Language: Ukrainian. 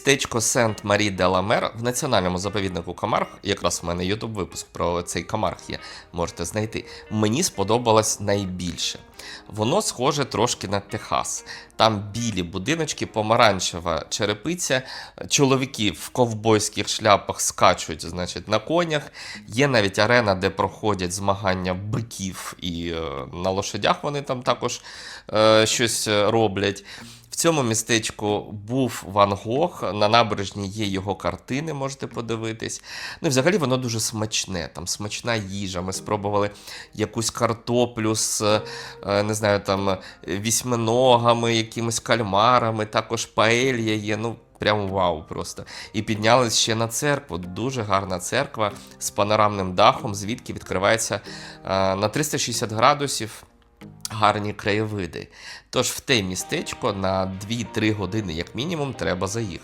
Містечко Сент Марі де ла Мер в національному заповіднику Камарх, якраз в мене ютуб випуск про цей Камарх є, можете знайти. Мені сподобалось найбільше. Воно схоже трошки на Техас. Там білі будиночки, помаранчева черепиця, чоловіки в ковбойських шляпах скачуть, значить, на конях. Є навіть арена, де проходять змагання биків, і е, на лошадях вони там також е, щось роблять. Цьому містечку був Ван Гог, на набережні є його картини, можете подивитись. Ну і взагалі воно дуже смачне, там смачна їжа. Ми спробували якусь картоплю з е, не знаю, там вісьминогами, якимись кальмарами, також паелья є. Ну, Прям вау просто. І піднялись ще на церкву. Дуже гарна церква з панорамним дахом, звідки відкривається е, на 360 градусів гарні краєвиди. Тож в те містечко на 2-3 години, як мінімум, треба заїхати.